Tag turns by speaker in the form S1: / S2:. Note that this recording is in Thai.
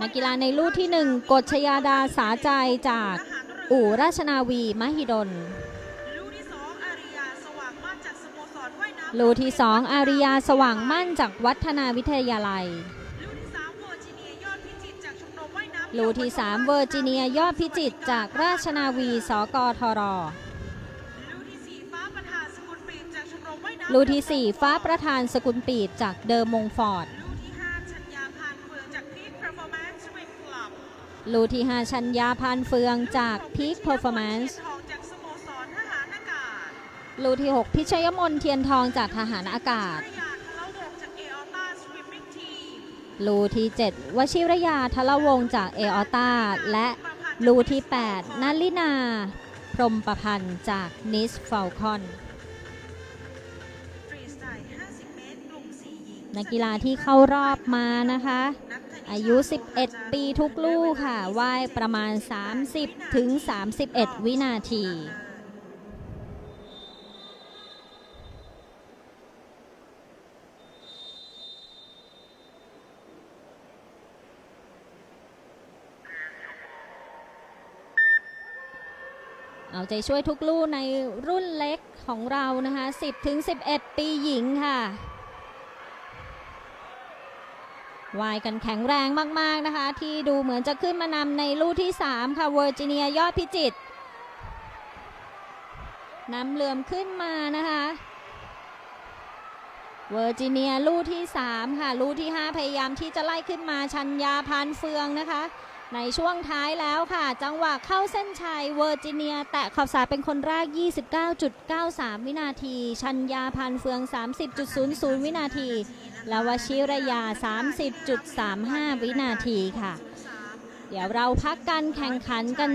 S1: นักกีฬาในลู่ที่ 1 กฎชยาดาสาใจจากอู่ราชนาวีมหิดล
S2: ลู่ที่สองอาริยาสว่างมาจากสโมสรว่ายน้ำ
S1: ลู่ที่2อาริยาสว่างมั่นจากวัฒนาวิทยาลัย
S2: ลู่ที่สามเวอร์จิเนียยอดพิจิตรจากชมรมว่ายน้ำ
S1: ลู่ที่3เวอร์จิเนียยอดพิจิตรจากราชนาวีสกทร
S2: ลู่ที่สี่ฟ้าประธานสกุลปรีดจากชมรมว่ายน้ำ
S1: ลู่ทีสี่ 4 ฟ้าประธานสกุลปีดจากเดิมมงฟอร์ด
S2: ลูที่
S1: 5 ชัญญาพานเฟืองจาก Peak Performance
S2: ทองจากสโมสรทหารอากาศ
S1: ลู่ที่ 6 พิชยมนเทียนทองจากทหารอากาศ
S2: รรยาทะเลาะวงจากเอออต้าสวิมมิ่งทีม
S1: ลู่ที่ 7 วชิรยาทละวงจากเอออต้าและลูที่ 8นัลลินา พรมประพันธ์จากนิสฟ a ลคอน นักกีฬาที่เข้ารอบมานะคะ อายุ 11 ปีทุกลูกค่ะว่ายประมาณ 30 ถึง 31 วินาทีเอาใจช่วยทุกลู่ในรุ่นเล็กของเรานะคะ 10 ถึง 11 ปีหญิงค่ะ วายกันแข็งแรงมากๆนะคะ ที่ดูเหมือนจะขึ้นมานำในลู่ที่ 3 ค่ะเวอร์จิเนียยอดพิจิตนำเหลื่อมขึ้นมานะคะเวอร์จิเนียลู่ที่ 3 ค่ะ ลู่ที่ 5 พยายามที่จะไล่ขึ้นมาชัญญาพานเฟืองนะคะ ในช่วงท้ายแล้วค่ะ จังหวะเข้าเส้นชัยเวอร์จิเนีย แตะขอบสายเป็นคนแรก 29.93 วินาที ชัญญาพันเฟือง 30.00 วินาที และวชิรยา 30.35 วินาทีค่ะ เดี๋ยวเราพักการแข่งขันกัน